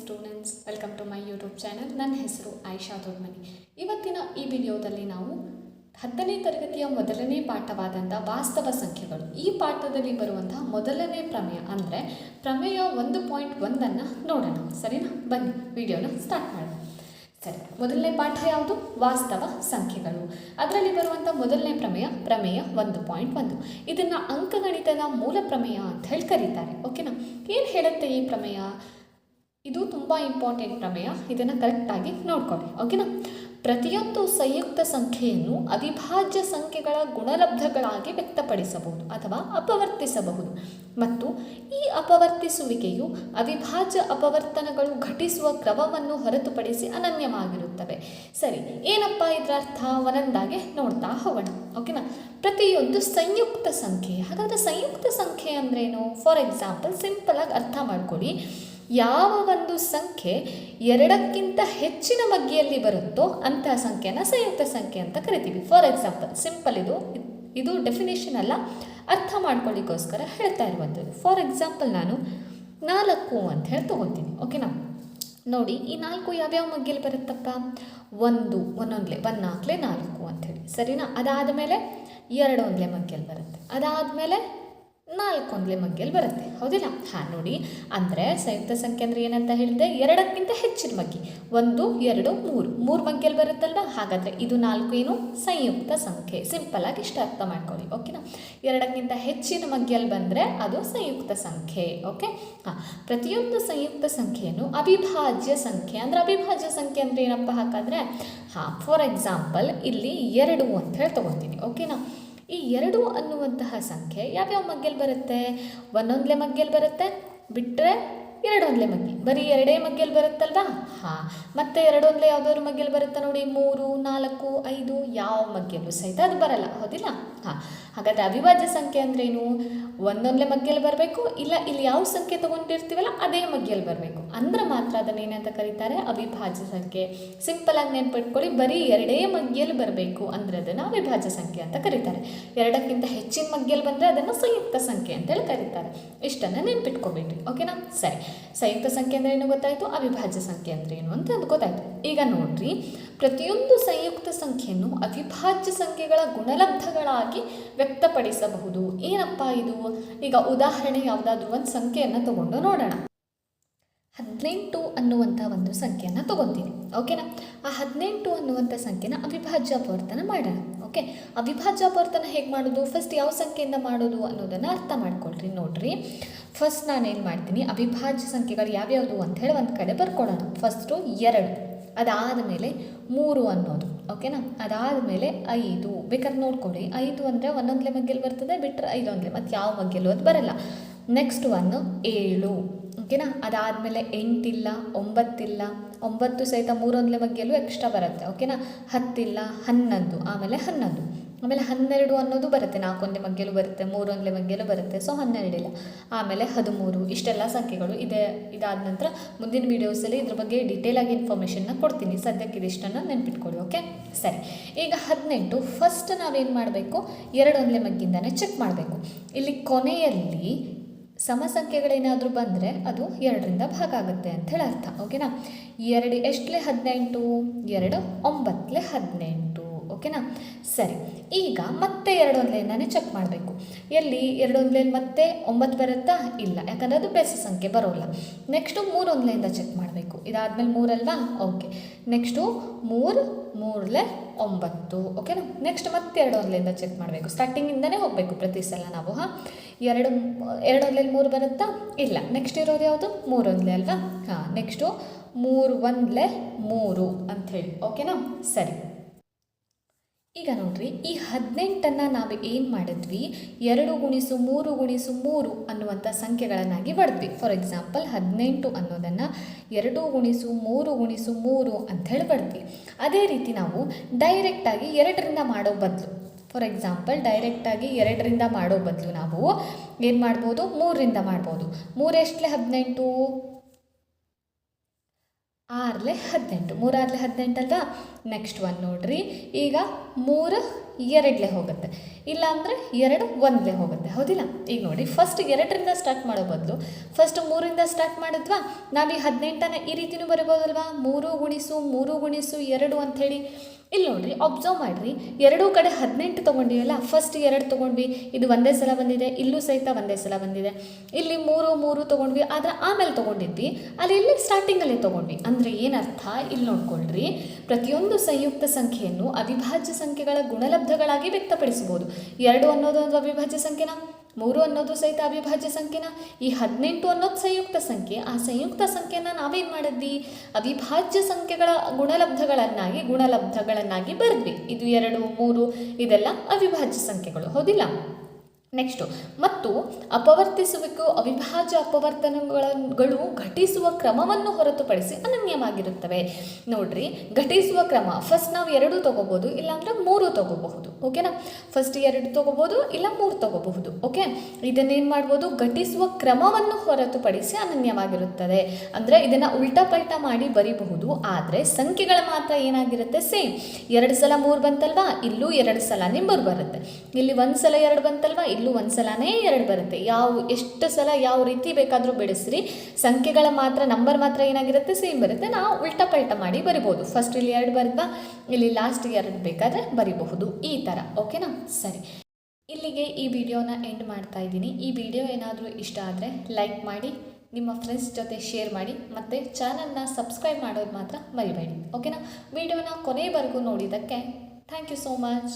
Students welcome to my YouTube channel ನನ್ನ ಹೆಸರು ಆಯಿಷಾ ದೊಡ್ಮನಿ ಇವತ್ತಿನ ಈ ವಿಡಿಯೋದಲ್ಲಿ ನಾವು ಹತ್ತನೇ ತರಗತಿಯ ಮೊದಲನೇ ಪಾಠವಾದಂಥ ವಾಸ್ತವ ಸಂಖ್ಯೆಗಳು. ಈ ಪಾಠದಲ್ಲಿ ಬರುವಂತಹ ಮೊದಲನೇ ಪ್ರಮೇಯ ಅಂದರೆ ಪ್ರಮೇಯ ಒಂದು ಪಾಯಿಂಟ್ ಒಂದನ್ನು ನೋಡೋಣ. ಸರಿನಾ? ಬನ್ನಿ, ವಿಡಿಯೋನ ಸ್ಟಾರ್ಟ್ ಮಾಡೋಣ. ಸರಿ, ಮೊದಲನೇ ಪಾಠ ಯಾವುದು? ವಾಸ್ತವ ಸಂಖ್ಯೆಗಳು. ಅದರಲ್ಲಿ ಬರುವಂಥ ಮೊದಲನೇ ಪ್ರಮೇಯ ಪ್ರಮೇಯ ಒಂದು ಪಾಯಿಂಟ್ ಒಂದು. ಇದನ್ನು ಅಂಕಗಣಿತದ ಮೂಲ ಪ್ರಮೇಯ ಅಂತ ಹೇಳಿ ಕರೀತಾರೆ. ಓಕೆನಾ ಏನು ಹೇಳುತ್ತೆ ಈ ಪ್ರಮೇಯ? ಇದು ತುಂಬ ಇಂಪಾರ್ಟೆಂಟ್ ಪ್ರಮೇಯ. ಇದನ್ನು ಕರೆಕ್ಟಾಗಿ ನೋಡ್ಕೊಳ್ಳಿ. ಓಕೆನಾ ಪ್ರತಿಯೊಂದು ಸಂಯುಕ್ತ ಸಂಖ್ಯೆಯನ್ನು ಅವಿಭಾಜ್ಯ ಸಂಖ್ಯೆಗಳ ಗುಣಲಬ್ಧಗಳಾಗಿ ವ್ಯಕ್ತಪಡಿಸಬಹುದು ಅಥವಾ ಅಪವರ್ತಿಸಬಹುದು. ಮತ್ತು ಈ ಅಪವರ್ತಿಸುವಿಕೆಯು ಅವಿಭಾಜ್ಯ ಅಪವರ್ತನಗಳು ಘಟಿಸುವ ಕ್ರಮವನ್ನು ಹೊರತುಪಡಿಸಿ ಅನನ್ಯವಾಗಿರುತ್ತವೆ. ಸರಿ, ಏನಪ್ಪ ಇದರ ಅರ್ಥ ಒಂದೊಂದಾಗೆ ನೋಡ್ತಾ ಹೋಗೋಣ. ಓಕೆನಾ ಪ್ರತಿಯೊಂದು ಸಂಯುಕ್ತ ಸಂಖ್ಯೆ, ಹಾಗಾದರೆ ಸಂಯುಕ್ತ ಸಂಖ್ಯೆ ಅಂದ್ರೇನು? ಫಾರ್ ಎಕ್ಸಾಂಪಲ್ ಸಿಂಪಲಾಗಿ ಅರ್ಥ ಮಾಡ್ಕೊಳ್ಳಿ. ಯಾವ ಒಂದು ಸಂಖ್ಯೆ ಎರಡಕ್ಕಿಂತ ಹೆಚ್ಚಿನ ಮಗ್ಗಿಯಲ್ಲಿ ಬರುತ್ತೋ ಅಂತಹ ಸಂಖ್ಯೆನ ಸಂಯುಕ್ತ ಸಂಖ್ಯೆ ಅಂತ ಕರಿತೀವಿ. ಫಾರ್ ಎಕ್ಸಾಂಪಲ್ ಸಿಂಪಲ್ ಇದು. ಇದು ಡೆಫಿನೇಷನ್ ಅಲ್ಲ. ಅರ್ಥ ಮಾಡ್ಕೊಳ್ಳಿಕ್ಕೋಸ್ಕರ ಹೇಳ್ತಾ ಇರುವಂಥದ್ದು. ಫಾರ್ ಎಕ್ಸಾಂಪಲ್ ನಾನು ನಾಲ್ಕು ಅಂತ ಹೇಳಿ ತೊಗೊತೀನಿ. ಓಕೆನಾ ನೋಡಿ, ಈ ನಾಲ್ಕು ಯಾವ್ಯಾವ ಮಗ್ಗಿಯಲ್ಲಿ ಬರುತ್ತಪ್ಪ? ಒಂದು, ಒಂದೊಂದ್ಲೆ ಒಂದು ನಾಲ್ಕಲೆ ನಾಲ್ಕು ಅಂಥೇಳಿ ಸರಿನಾ? ಅದಾದ ಮೇಲೆ ಎರಡು ಒಂದ್ಲೆ ಮಗ್ಗಿಯಲ್ಲಿ ಬರುತ್ತೆ. ಅದಾದಮೇಲೆ ನಾಲ್ಕು ಒಂದ್ಲೆ ಮಗ್ಗಿಯಲ್ಲಿ ಬರುತ್ತೆ. ಹೌದಿಲ್ಲ? ಹಾಂ, ನೋಡಿ. ಅಂದರೆ ಸಂಯುಕ್ತ ಸಂಖ್ಯೆ ಅಂದರೆ ಏನಂತ ಹೇಳಿದೆ ಎರಡಕ್ಕಿಂತ ಹೆಚ್ಚಿನ ಮಗ್ಗಿ. ಒಂದು, ಎರಡು, ಮೂರು. ಮೂರು ಮಗ್ಗಿಯಲ್ಲಿ ಬರುತ್ತಲ್ವ? ಹಾಗಾದರೆ ಇದು ನಾಲ್ಕು ಏನು? ಸಂಯುಕ್ತ ಸಂಖ್ಯೆ. ಸಿಂಪಲ್ ಆಗಿ ಇಷ್ಟ ಅರ್ಥ ಮಾಡ್ಕೊಳ್ಳಿ ಓಕೆನಾ ಎರಡಕ್ಕಿಂತ ಹೆಚ್ಚಿನ ಮಗ್ಗಿಯಲ್ಲಿ ಬಂದರೆ ಅದು ಸಂಯುಕ್ತ ಸಂಖ್ಯೆ ಓಕೆ ಹಾಂ, ಪ್ರತಿಯೊಂದು ಸಂಯುಕ್ತ ಸಂಖ್ಯೆಯನ್ನು ಅವಿಭಾಜ್ಯ ಸಂಖ್ಯೆ, ಅಂದರೆ ಅವಿಭಾಜ್ಯ ಸಂಖ್ಯೆ ಅಂದರೆ ಏನಪ್ಪ ಹಾಗಾದರೆ? ಹಾಂ ಫಾರ್ ಎಕ್ಸಾಂಪಲ್ ಇಲ್ಲಿ ಎರಡು ಅಂತ ಹೇಳಿ ತೊಗೊತೀನಿ ಓಕೆನಾ ಈ ಎರಡು ಅನ್ನುವಂತಹ ಸಂಖ್ಯೆ ಯಾವ್ಯಾವ ಮಗ್ಗಲ್ಲಿ ಬರುತ್ತೆ? ಒಂದೊಂದ್ಲೆ ಮಗ್ಗೆಯಲ್ಲಿ ಬರುತ್ತೆ. ಬಿಟ್ಟರೆ ಎರಡೊಂದ್ಲೆ ಮಗ್ಗಿ. ಬರೀ ಎರಡೇ ಮಗ್ಗಿಯಲ್ಲಿ ಬರುತ್ತಲ್ವಾ? ಹಾಂ. ಮತ್ತೆ ಎರಡೊಂದ್ಲೆ ಯಾವ್ದಾದ್ರು ಮಗ್ಗಿಯಲ್ಲಿ ಬರುತ್ತಾ ನೋಡಿ? ಮೂರು, ನಾಲ್ಕು, ಐದು ಯಾವ ಮಗ್ಗಿಯಲ್ಲೂ ಸಹಿತ ಅದು ಬರಲ್ಲ. ಹೌದಿಲ್ಲ? ಹಾಂ. ಹಾಗಾದರೆ ಅವಿಭಾಜ್ಯ ಸಂಖ್ಯೆ ಅಂದ್ರೇನು? ಒಂದೊಂದ್ಲೆ ಮಗ್ಗಿಯಲ್ಲಿ ಬರಬೇಕು, ಇಲ್ಲ ಇಲ್ಲಿ ಯಾವ ಸಂಖ್ಯೆ ತಗೊಂಡಿರ್ತೀವಲ್ಲ ಅದೇ ಮಗ್ಗಿಯಲ್ಲಿ ಬರಬೇಕು. ಅಂದ್ರೆ ಮಾತ್ರ ಅದನ್ನ ಏನಂತ ಕರೀತಾರೆ ಅವಿಭಾಜ್ಯ ಸಂಖ್ಯೆ. ಸಿಂಪಲ್ ಆಗಿ ನೆನ್ಪಿಟ್ಕೊಳ್ಳಿ, ಬರೀ ಎರಡೇ ಮಗ್ಗಿಯಲ್ಲಿ ಬರಬೇಕು ಅಂದ್ರೆ ಅದನ್ನು ಅವಿಭಾಜ್ಯ ಸಂಖ್ಯೆ ಅಂತ ಕರೀತಾರೆ. ಎರಡಕ್ಕಿಂತ ಹೆಚ್ಚಿನ ಮಗ್ಗಿಯಲ್ಲಿ ಬಂದರೆ ಅದನ್ನು ಸಂಯುಕ್ತ ಸಂಖ್ಯೆ ಅಂತೇಳಿ ಕರೀತಾರೆ. ಇಷ್ಟನ್ನು ನೆನ್ಪಿಟ್ಕೊಬೇಡ್ರಿ. ಓಕೆನಾ? ಸರಿ. ಸಂಯುಕ್ತ ಸಂಖ್ಯೆ ಅಂದರೆ ಏನು ಗೊತ್ತಾಯಿತು? ಅವಿಭಾಜ್ಯ ಸಂಖ್ಯೆ ಅಂದರೆ ಏನು ಅಂತ ಅದು ಗೊತ್ತಾಯಿತು. ಈಗ ನೋಡ್ರಿ, ಪ್ರತಿಯೊಂದು ಸಂಯುಕ್ತ ಸಂಖ್ಯೆಯನ್ನು ಅವಿಭಾಜ್ಯ ಸಂಖ್ಯೆಗಳ ಗುಣಲಬ್ಧಗಳಾಗಿ ವ್ಯಕ್ತಪಡಿಸಬಹುದು. ಏನಪ್ಪ ಇದು? ಈಗ ಉದಾಹರಣೆ ಯಾವುದಾದ್ರೂ ಒಂದು ಸಂಖ್ಯೆಯನ್ನು ತಗೊಂಡು ನೋಡೋಣ. ಹದಿನೆಂಟು ಅನ್ನುವಂಥ ಒಂದು ಸಂಖ್ಯೆಯನ್ನು ತಗೊತೀನಿ ಓಕೆನಾ? ಆ ಹದಿನೆಂಟು ಅನ್ನುವಂಥ ಸಂಖ್ಯೆನ ಅವಿಭಾಜ್ಯ ಅಪವರ್ತನ ಮಾಡೋಣ. ಓಕೆ, ಅವಿಭಾಜ್ಯ ಅಪವರ್ತನ ಹೇಗೆ ಮಾಡೋದು? ಫಸ್ಟ್ ಯಾವ ಸಂಖ್ಯೆಯಿಂದ ಮಾಡೋದು ಅನ್ನೋದನ್ನು ಅರ್ಥ ಮಾಡ್ಕೊಳ್ರಿ, ನೋಡ್ರಿ. ಫಸ್ಟ್ ನಾನೇನು ಮಾಡ್ತೀನಿ? ಅವಿಭಾಜ್ಯ ಸಂಖ್ಯೆಗಳು ಯಾವ್ಯಾವುದು ಅಂತ ಹೇಳಿ ಒಂದು ಕಡೆ ಬರ್ಕೊಳ್ಳೋಣ ಫಸ್ಟು ಎರಡು, ಅದಾದ ಮೇಲೆ ಮೂರು ಅನ್ನೋದು, ಓಕೆನಾ? ಅದಾದ ಮೇಲೆ ಐದು. ಬೇಕಾದ್ರೆ ನೋಡ್ಕೊಳ್ಳಿ ಐದು ಅಂದರೆ ಒಂದೊಂದ್ಲೆ ಮಗ್ಗೆಲ್ಲಿ ಬರ್ತದೆ ಬಿಟ್ಟರೆ ಐದೊಂದ್ಲೆ ಮತ್ತು ಯಾವ ಮಗ್ಗೆಲ್ಲೂ ಅದು ಬರಲ್ಲ. ನೆಕ್ಸ್ಟ್ ಒನ್ನು ಏಳು. ಓಕೆನಾ ಅದಾದಮೇಲೆ ಎಂಟಿಲ್ಲ, ಒಂಬತ್ತಿಲ್ಲ, ಒಂಬತ್ತು ಸಹಿತ ಮೂರೊಂದಲೆ ಬಗ್ಗೆಯಲ್ಲೂ ಎಕ್ಸ್ಟ್ರಾ ಬರುತ್ತೆ. ಓಕೆನಾ ಹತ್ತಿಲ್ಲ, ಹನ್ನೊಂದು, ಆಮೇಲೆ ಹನ್ನೊಂದು. ಆಮೇಲೆ ಹನ್ನೆರಡು ಅನ್ನೋದು ಬರುತ್ತೆ ನಾಲ್ಕೊಂದೇ ಮಗ್ಗೆಲೂ ಬರುತ್ತೆ, ಮೂರೊಂದಲೆ ಮಗ್ಗೆಲೂ ಬರುತ್ತೆ. ಸೊ ಹನ್ನೆರಡಿಲ್ಲ. ಆಮೇಲೆ ಹದಿಮೂರು. ಇಷ್ಟೆಲ್ಲ ಸಂಖ್ಯೆಗಳು ಇದೆ. ಇದಾದ ನಂತರ ಮುಂದಿನ ವೀಡಿಯೋಸಲ್ಲಿ ಇದ್ರ ಬಗ್ಗೆ ಡೀಟೇಲಾಗಿ ಇನ್ಫಾರ್ಮೇಷನ್ನ ಕೊಡ್ತೀನಿ. ಸದ್ಯಕ್ಕೆ ಇದಿಷ್ಟನ್ನು ನೆನ್ಪಿಟ್ಕೊಳ್ಳಿ ಓಕೆ ಸರಿ. ಈಗ ಹದಿನೆಂಟು. ಫಸ್ಟ್ ನಾವೇನು ಮಾಡಬೇಕು? ಎರಡೊಂದಲೆ ಮಗ್ಗಿಂದನೇ ಚೆಕ್ ಮಾಡಬೇಕು. ಇಲ್ಲಿ ಕೊನೆಯಲ್ಲಿ ಸಮ ಸಂಖ್ಯೆಗಳೇನಾದರೂ ಬಂದರೆ ಅದು ಎರಡರಿಂದ ಭಾಗ ಆಗುತ್ತೆ ಅಂತ ಹೇಳಿ ಅರ್ಥ, ಓಕೆನಾ? ಎರಡು ಎಷ್ಟಲೇ ಹದಿನೆಂಟು? ಎರಡು ಒಂಬತ್ತಲೇ ಹದಿನೆಂಟು, ಓಕೆನಾ? ಸರಿ, ಈಗ ಮತ್ತೆ ಎರಡು ಒಂದ್ಲೆಯಿಂದಾನೇ ಚೆಕ್ ಮಾಡಬೇಕು. ಎಲ್ಲಿ? ಎರಡು ಮತ್ತೆ ಒಂಬತ್ತು ಬರುತ್ತಾ? ಇಲ್ಲ, ಯಾಕಂದರೆ ಅದು ಬೆಸ ಸಂಖ್ಯೆ ಬರೋಲ್ಲ. ನೆಕ್ಸ್ಟು ಮೂರು ಒಂದ್ಲೆಯಿಂದ ಚೆಕ್ ಮಾಡಬೇಕು. ಇದಾದಮೇಲೆ ಮೂರಲ್ವಾ? ಓಕೆ ನೆಕ್ಸ್ಟು ಮೂರು, ಮೂರಲೆ ಒಂಬತ್ತು. ಓಕೆನಾ ನೆಕ್ಸ್ಟ್ ಮತ್ತೆ ಎರಡು ಒಂದ್ಲೆಯಿಂದ ಚೆಕ್ ಮಾಡಬೇಕು. ಸ್ಟಾರ್ಟಿಂಗಿಂದನೇ ಹೋಗಬೇಕು ಪ್ರತಿ ಸಲ ನಾವು, ಹಾಂ? ಎರಡು ಎರಡು ಒಂದ್ಲೆಯಲ್ಲಿ ಮೂರು ಬರುತ್ತಾ? ಇಲ್ಲ. ನೆಕ್ಸ್ಟ್ ಇರೋದು ಯಾವುದು? ಮೂರು ಒಂದ್ಲೆ ಅಲ್ವಾ? ಹಾಂ ನೆಕ್ಸ್ಟು ಮೂರು ಒಂದ್ಲೆ ಮೂರು ಅಂಥೇಳಿ ಓಕೆನಾ ಸರಿ. ಈಗ ನೋಡ್ರಿ, ಈ ಹದಿನೆಂಟನ್ನು ನಾವು ಏನು ಮಾಡಿದ್ವಿ? ಎರಡು ಗುಣಿಸು ಮೂರು ಗುಣಿಸು ಮೂರು ಅನ್ನುವಂಥ ಸಂಖ್ಯೆಗಳನ್ನಾಗಿ ಬಡಿದ್ವಿ ಫಾರ್ ಎಕ್ಸಾಂಪಲ್ ಹದಿನೆಂಟು ಅನ್ನೋದನ್ನು ಎರಡು ಗುಣಿಸು ಮೂರು ಗುಣಿಸು ಮೂರು ಅಂಥೇಳಿ ಬಡಿದ್ವಿ ಅದೇ ರೀತಿ ನಾವು ಡೈರೆಕ್ಟಾಗಿ ಎರಡರಿಂದ ಮಾಡೋ ಬದಲು. ಫಾರ್ ಎಕ್ಸಾಂಪಲ್ ಡೈರೆಕ್ಟಾಗಿ ಎರಡರಿಂದ ಮಾಡೋ ಬದಲು ನಾವು ಏನು ಮಾಡ್ಬೋದು? ಮೂರರಿಂದ ಮಾಡ್ಬೋದು. ಮೂರೆಷ್ಟಲೇ ಹದಿನೆಂಟು? ಆರಲೆ ಹದಿನೆಂಟು. ಮೂರಾರಲೆ ಹದಿನೆಂಟಲ್ವಾ ನೆಕ್ಸ್ಟ್ ಒನ್ ನೋಡ್ರಿ. ಈಗ ಮೂರು ಎರಡಲೇ ಹೋಗುತ್ತೆ. ಇಲ್ಲ ಅಂದರೆ ಎರಡು ಒಂದಲೇ ಹೋಗುತ್ತೆ. ಹೌದಿಲ್ಲ? ಈಗ ನೋಡಿ ಫಸ್ಟ್ ಎರಡರಿಂದ ಸ್ಟಾರ್ಟ್ ಮಾಡೋ ಬದಲು ಫಸ್ಟ್ ಮೂರಿಂದ ಸ್ಟಾರ್ಟ್ ಮಾಡಿದ್ವಾ? ನಾವು ಈ ಹದಿನೆಂಟನೇ ಈ ರೀತಿನೂ ಬರಿಬೋದಲ್ವಾ? ಮೂರು ಗುಣಿಸು ಮೂರು ಗುಣಿಸು ಎರಡು ಅಂಥೇಳಿ. ಇಲ್ಲಿ ನೋಡಿರಿ ಅಬ್ಸರ್ವ್ ಮಾಡಿರಿ. ಎರಡೂ ಕಡೆ ಹದಿನೆಂಟು ತೊಗೊಂಡಿವಲ್ಲ ಫಸ್ಟ್ ಎರಡು ತೊಗೊಂಡ್ವಿ, ಇದು ಒಂದೇ ಸಲ ಬಂದಿದೆ, ಇಲ್ಲೂ ಸಹಿತ ಒಂದೇ ಸಲ ಬಂದಿದೆ. ಇಲ್ಲಿ ಮೂರು ಮೂರು ತೊಗೊಂಡ್ವಿ, ಆದರೆ ಆಮೇಲೆ ತೊಗೊಂಡಿದ್ವಿ, ಅಲ್ಲಿ ಇಲ್ಲಿ ಸ್ಟಾರ್ಟಿಂಗಲ್ಲೇ ತೊಗೊಂಡ್ವಿ. ಅಂದರೆ ಏನರ್ಥ? ಇಲ್ಲಿ ನೋಡ್ಕೊಳ್ರಿ, ಪ್ರತಿಯೊಂದು ಸಂಯುಕ್ತ ಸಂಖ್ಯೆಯನ್ನು ಅವಿಭಾಜ್ಯ ಸಂಖ್ಯೆಗಳ ಗುಣಲಬ್ಧಗಳಾಗಿ ವ್ಯಕ್ತಪಡಿಸಬಹುದು. ಎರಡು ಅನ್ನೋದು ಒಂದು ಅವಿಭಾಜ್ಯ ಸಂಖ್ಯೆನ, ಮೂರು ಅನ್ನೋದು ಸಹಿತ ಅವಿಭಾಜ್ಯ ಸಂಖ್ಯೆನ, ಈ ಹದಿನೆಂಟು ಅನ್ನೋದು ಸಂಯುಕ್ತ ಸಂಖ್ಯೆ. ಆ ಸಂಯುಕ್ತ ಸಂಖ್ಯೆನ ನಾವೇನು ಮಾಡಿದ್ವಿ? ಅವಿಭಾಜ್ಯ ಸಂಖ್ಯೆಗಳ ಗುಣಲಬ್ಧಗಳನ್ನಾಗಿ ಗುಣಲಬ್ಧಗಳನ್ನಾಗಿ ಬರೆದ್ವಿ. ಇದು ಎರಡು, ಮೂರು, ಇದೆಲ್ಲ ಅವಿಭಾಜ್ಯ ಸಂಖ್ಯೆಗಳು. ಹೌದಿಲ್ಲ? ನೆಕ್ಸ್ಟು ಮತ್ತು ಅಪವರ್ತಿಸುವಿಕೆ, ಅವಿಭಾಜ್ಯ ಅಪವರ್ತನಗಳು ಘಟಿಸುವ ಕ್ರಮವನ್ನು ಹೊರತುಪಡಿಸಿ ಅನನ್ಯವಾಗಿರುತ್ತವೆ. ನೋಡ್ರಿ, ಘಟಿಸುವ ಕ್ರಮ. ಫಸ್ಟ್ ನಾವು ಎರಡು ತಗೋಬೋದು, ಇಲ್ಲಾಂದ್ರೆ ಮೂರು ತಗೋಬಹುದು. ಓಕೆನಾ ಫಸ್ಟ್ ಎರಡು ತಗೋಬೋದು, ಇಲ್ಲ ಮೂರು ತಗೋಬಹುದು. ಓಕೆ ಇದನ್ನೇನು ಮಾಡ್ಬೋದು? ಘಟಿಸುವ ಕ್ರಮವನ್ನು ಹೊರತುಪಡಿಸಿ ಅನನ್ಯವಾಗಿರುತ್ತದೆ. ಅಂದರೆ ಇದನ್ನು ಉಲ್ಟಾ ಪಲ್ಟಾ ಮಾಡಿ ಬರೀಬಹುದು. ಆದರೆ ಸಂಖ್ಯೆಗಳ ಮಾತ್ರ ಏನಾಗಿರುತ್ತೆ? ಸೇಮ್ ಎರಡು ಸಲ ಮೂರು ಬಂತಲ್ವಾ? ಇಲ್ಲೂ ಎರಡು ಸಲ ನಿಂಬರು ಬರುತ್ತೆ. ಇಲ್ಲಿ ಒಂದು ಸಲ ಎರಡು ಬಂತಲ್ವಾ? ಇಲ್ಲೂ ಒಂದು ಸಲನೇ ಎರಡು ಬರುತ್ತೆ. ಯಾವ, ಎಷ್ಟು ಸಲ ಯಾವ ರೀತಿ ಬೇಕಾದರೂ ಬಿಡಿಸ್ರಿ. ಸಂಖ್ಯೆಗಳ ಮಾತ್ರ ನಂಬರ್ ಮಾತ್ರ ಏನಾಗಿರುತ್ತೆ ಸೇಮ್ ಬರುತ್ತೆ. ನಾವು ಉಲ್ಟಾ ಪಲ್ಟ ಮಾಡಿ ಬರಿಬೋದು. ಫಸ್ಟ್ ಇಲ್ಲಿ ಎರಡು ಬರುತ್ತಾ ಇಲ್ಲಿ ಲಾಸ್ಟಿಗೆ ಎರಡು ಬೇಕಾದರೆ ಬರಿಬಹುದು. ಈ ಥರ ಓಕೆನಾ ಸರಿ. ಇಲ್ಲಿಗೆ ಈ ವಿಡಿಯೋನ ಎಂಡ್ ಮಾಡ್ತಾ ಇದ್ದೀನಿ. ಈ ವಿಡಿಯೋ ಏನಾದರೂ ಇಷ್ಟ ಆದರೆ ಲೈಕ್ ಮಾಡಿ, ನಿಮ್ಮ ಫ್ರೆಂಡ್ಸ್ ಜೊತೆ ಶೇರ್ ಮಾಡಿ, ಮತ್ತು ಚಾನಲ್ನ ಸಬ್ಸ್ಕ್ರೈಬ್ ಮಾಡೋದು ಮಾತ್ರ ಮರಿಬೇಡಿ. ಓಕೆನಾ ವಿಡಿಯೋನ ಕೊನೆವರೆಗೂ ನೋಡಿದ್ದಕ್ಕೆ ಥ್ಯಾಂಕ್ ಯು ಸೋ ಮಚ್